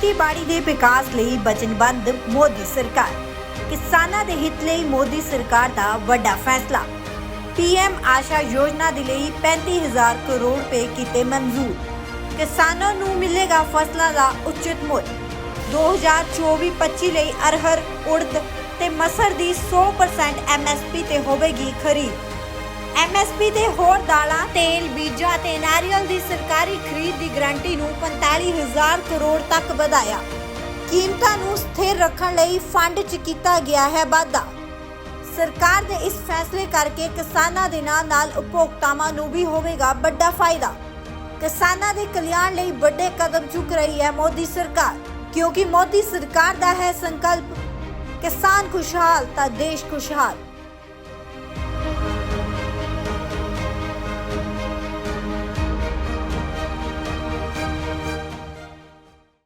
ਖੇਤੀਬਾੜੀ ਦੇ ਵਿਕਾਸ ਲਈ ਵਚਨਬੱਧ ਮੋਦੀ ਸਰਕਾਰ। ਕਿਸਾਨਾਂ ਦੇ ਹਿੱਤ ਲਈ ਮੋਦੀ ਸਰਕਾਰ ਦਾ ਵੱਡਾ ਫੈਸਲਾ। ਪੀਐਮ ਆਸ਼ਾ ਯੋਜਨਾ ਦੇ ਲਈ 35000 ਕਰੋੜ ਰੁਪਏ ਕੀਤੇ ਮਨਜ਼ੂਰ। ਕਿਸਾਨਾਂ ਨੂੰ ਮਿਲੇਗਾ ਫਸਲਾਂ ਦਾ ਉਚਿਤ ਮੁੱਲ। 2024-25 ਲਈ ਅਰਹਰ ਉੜਦ ਤੇ ਮਸਰ ਦੀ 100% ਐਮਐਸਪੀ ਤੇ ਹੋਵੇਗੀ ਖਰੀਦ। ਐਮਐਸਪੀ ਤੇ ਹੋਰ ਦਾਲਾਂ, ਤੇਲ, ਬੀਜਾਂ ਤੇ ਨਾਰੀਅਲ ਦੀ ਸਰਕਾਰੀ ਖਰੀਦ ਦੀ ਗਰੰਟੀ ਨੂੰ 45000 ਕਰੋੜ ਤੱਕ ਵਧਾਇਆ। ਕੀਮਤਾਂ ਨੂੰ ਸਥਿਰ ਰੱਖਣ ਲਈ ਫੰਡ 'ਚ ਕੀਤਾ ਗਿਆ ਹੈ ਵਾਧਾ। ਸਰਕਾਰ ਦੇ ਇਸ ਫੈਸਲੇ ਕਰਕੇ ਕਿਸਾਨਾਂ ਦੇ ਨਾਲ ਨਾਲ ਉਪਭੋਗਤਾਵਾਂ ਨੂੰ ਵੀ ਹੋਵੇਗਾ ਵੱਡਾ ਫਾਇਦਾ। ਕਿਸਾਨਾਂ ਦੇ ਕਲਿਆਣ ਲਈ ਵੱਡੇ ਕਦਮ ਚੁੱਕ ਰਹੀ ਹੈ ਮੋਦੀ ਸਰਕਾਰ, ਕਿਉਂਕਿ ਮੋਦੀ ਸਰਕਾਰ ਦਾ ਹੈ ਸੰਕਲਪ। ਕਿਸਾਨ ਖੁਸ਼ਹਾਲ ਤਾਂ ਦੇਸ਼ ਖੁਸ਼ਹਾਲ।